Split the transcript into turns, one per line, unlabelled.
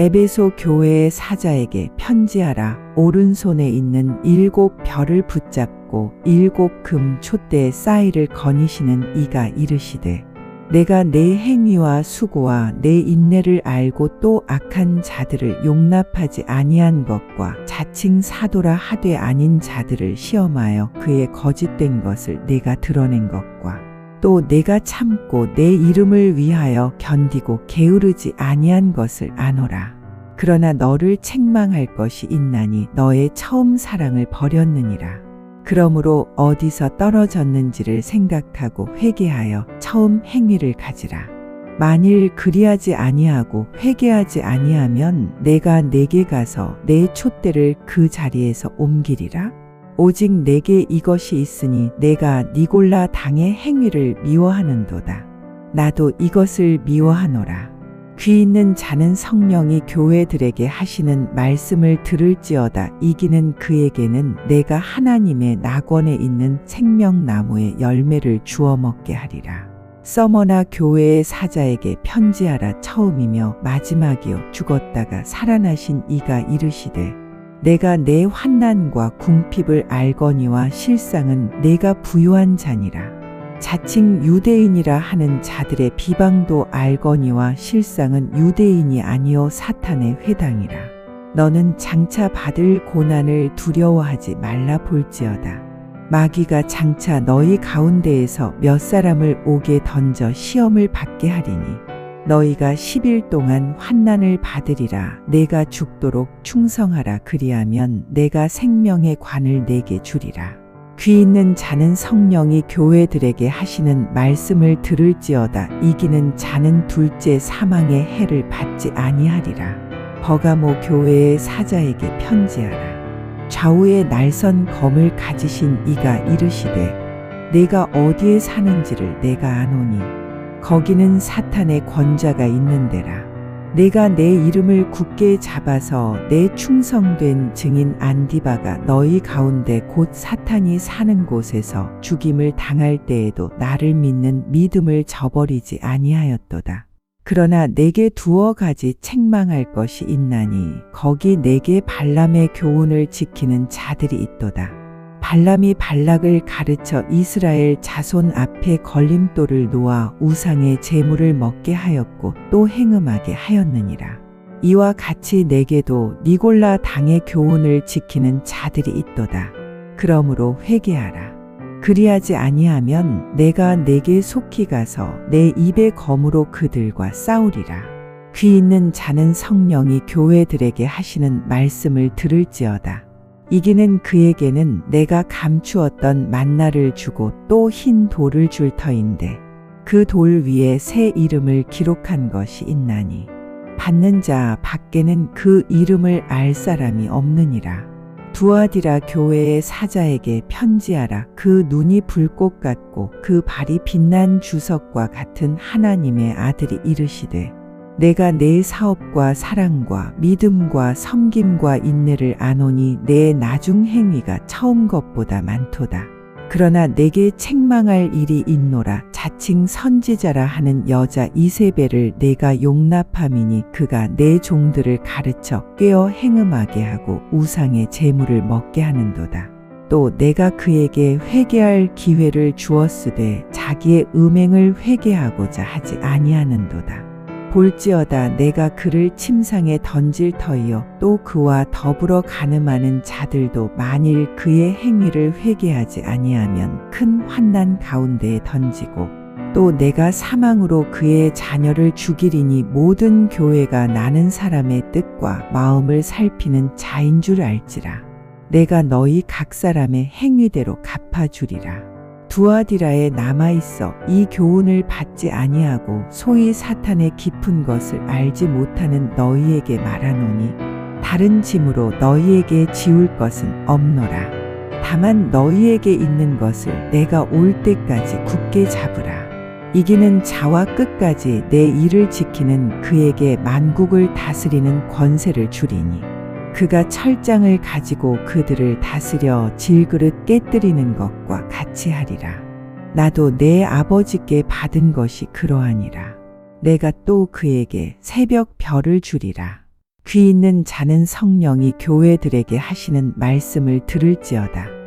에베소 교회의 사자에게 편지하라. 오른손에 있는 일곱 별을 붙잡고 일곱 금 촛대의 싸이를 거니시는 이가 이르시되 내가 내 행위와 수고와 내 인내를 알고 또 악한 자들을 용납하지 아니한 것과 자칭 사도라 하되 아닌 자들을 시험하여 그의 거짓된 것을 내가 드러낸 것과 또 내가 참고 내 이름을 위하여 견디고 게으르지 아니한 것을 아노라. 그러나 너를 책망할 것이 있나니 너의 처음 사랑을 버렸느니라. 그러므로 어디서 떨어졌는지를 생각하고 회개하여 처음 행위를 가지라. 만일 그리하지 아니하고 회개하지 아니하면 내가 내게 가서 내 촛대를 그 자리에서 옮기리라. 오직 내게 이것이 있으니 내가 니골라 당의 행위를 미워하는도다. 나도 이것을 미워하노라. 귀 있는 자는 성령이 교회들에게 하시는 말씀을 들을지어다 이기는 그에게는 내가 하나님의 낙원에 있는 생명나무의 열매를 주어 먹게 하리라. 서머나 교회의 사자에게 편지하라 처음이며 마지막이요 죽었다가 살아나신 이가 이르시되 내가 내 환난과 궁핍을 알거니와 실상은 내가 부유한 자니라. 자칭 유대인이라 하는 자들의 비방도 알거니와 실상은 유대인이 아니요 사탄의 회당이라. 너는 장차 받을 고난을 두려워하지 말라 볼지어다. 마귀가 장차 너희 가운데에서 몇 사람을 옥에 던져 시험을 받게 하리니 너희가 10일 동안 환난을 받으리라 내가 죽도록 충성하라 그리하면 내가 생명의 관을 내게 주리라. 귀 있는 자는 성령이 교회들에게 하시는 말씀을 들을지어다 이기는 자는 둘째 사망의 해를 받지 아니하리라. 버가모 교회의 사자에게 편지하라. 좌우에 날선 검을 가지신 이가 이르시되 내가 어디에 사는지를 내가 아노니 거기는 사탄의 권자가 있는 데라. 내가 내 이름을 굳게 잡아서 내 충성된 증인 안디바가 너희 가운데 곧 사탄이 사는 곳에서 죽임을 당할 때에도 나를 믿는 믿음을 저버리지 아니하였도다. 그러나 내게 두어 가지 책망할 것이 있나니 거기 내게 발람의 교훈을 지키는 자들이 있도다. 발람이 발락을 가르쳐 이스라엘 자손 앞에 걸림돌을 놓아 우상의 재물을 먹게 하였고 또 행음하게 하였느니라. 이와 같이 내게도 니골라 당의 교훈을 지키는 자들이 있도다. 그러므로 회개하라. 그리하지 아니하면 내가 내게 속히 가서 내 입의 검으로 그들과 싸우리라. 귀 있는 자는 성령이 교회들에게 하시는 말씀을 들을지어다. 이기는 그에게는 내가 감추었던 만나를 주고 또 흰 돌을 줄 터인데 그 돌 위에 새 이름을 기록한 것이 있나니 받는 자 밖에는 그 이름을 알 사람이 없느니라. 두아디라 교회의 사자에게 편지하라. 그 눈이 불꽃 같고 그 발이 빛난 주석과 같은 하나님의 아들이 이르시되 내가 내 사업과 사랑과 믿음과 섬김과 인내를 아노니 내 나중 행위가 처음 것보다 많도다. 그러나 내게 책망할 일이 있노라 자칭 선지자라 하는 여자 이세벨을 내가 용납함이니 그가 내 종들을 가르쳐 꿰어 행음하게 하고 우상의 재물을 먹게 하는도다. 또 내가 그에게 회개할 기회를 주었으되 자기의 음행을 회개하고자 하지 아니하는도다. 볼지어다 내가 그를 침상에 던질 터이요 또 그와 더불어 가늠하는 자들도 만일 그의 행위를 회개하지 아니하면 큰 환난 가운데에 던지고 또 내가 사망으로 그의 자녀를 죽이리니 모든 교회가 나는 사람의 뜻과 마음을 살피는 자인 줄 알지라 내가 너희 각 사람의 행위대로 갚아주리라. 두아디라에 남아 있어 이 교훈을 받지 아니하고 소위 사탄의 깊은 것을 알지 못하는 너희에게 말하노니 다른 짐으로 너희에게 지울 것은 없노라. 다만 너희에게 있는 것을 내가 올 때까지 굳게 잡으라. 이기는 자와 끝까지 내 일을 지키는 그에게 만국을 다스리는 권세를 주리니 그가 철장을 가지고 그들을 다스려 질그릇 깨뜨리는 것과 같이 하리라. 나도 내 아버지께 받은 것이 그러하니라. 내가 또 그에게 새벽 별을 주리라. 귀 있는 자는 성령이 교회들에게 하시는 말씀을 들을지어다.